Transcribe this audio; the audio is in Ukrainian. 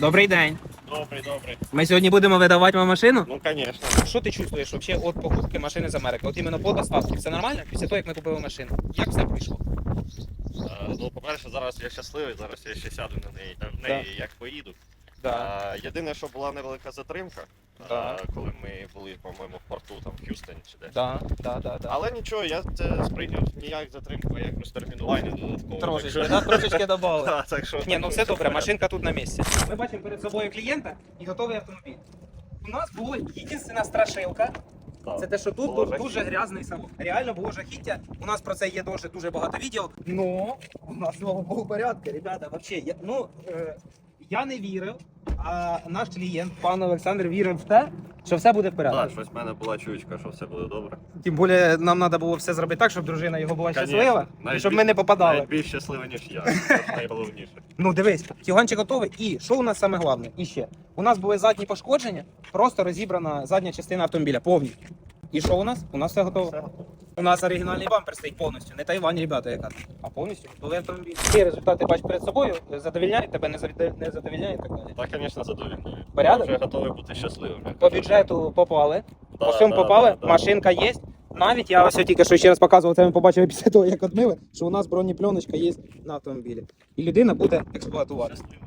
Добрий день. Добрий, добрий. Ми сьогодні будемо видавати вам машину. Ну, звісно. Що ти чувствуєш взагалі від покупки машини з Америки? От іменно по доставці. Все нормально? Після того, як ми купили машину. Як все пройшло? Е, Ну, по-перше, зараз я щасливий, зараз я ще сяду на неї, в неї як поїду. Е, Єдине, що була невелика затримка, е, Да. коли ми були, по-моєму, в порту, там, в Х'юстоні чи де. Да, да, да, да. Але нічого, я це сприйняв не як затримку, а як розтермінування додатково. Трошечки, так да? трошечки додали. Да, так що, Ні, ну все добре, порядок. машинка тут на місці. Ми бачимо перед собою клієнта і готовий автомобіль. У нас була єдина страшилка. Так. Це те, що тут Було дуже, жахіття. грязний салон. Реально було жахіття. У нас про це є дуже дуже багато відео. Ну, у нас слава Богу, порядки, ребята. Вообще, я, ну, е, я не вірив, а наш клієнт, пан Олександр, вірив в те, що все буде в порядку. Так, щось в мене була чуйка, що все буде добре. Тим більше нам треба було все зробити так, щоб дружина його була Конечно. щаслива, і щоб ми не попадали. Навіть більш щасливий, ніж я. Це найголовніше. Ну дивись, Тюганчик готовий. І що у нас саме головне? І ще у нас були задні пошкодження, просто розібрана задня частина автомобіля повністю. І що у нас? У нас все готово. Все готово. У нас оригінальний бампер стоїть повністю. Не Тайвань, ребята, яка. А повністю готовий автомобіль. Ці результати бачиш перед собою, задовільняють тебе, не завіде- не задовільняє і так далі. Так, звісно, задовільною. Порядок? Вже готовий бути щасливим. як По кажуть. бюджету попали, Да, по всьому да, попали, да, да. машинка є. Навіть я ось тільки що ще раз показував, це ми побачили після того, як одмили, що у нас бронепленочка є на автомобілі. І людина буде експлуатувати. Щасливо.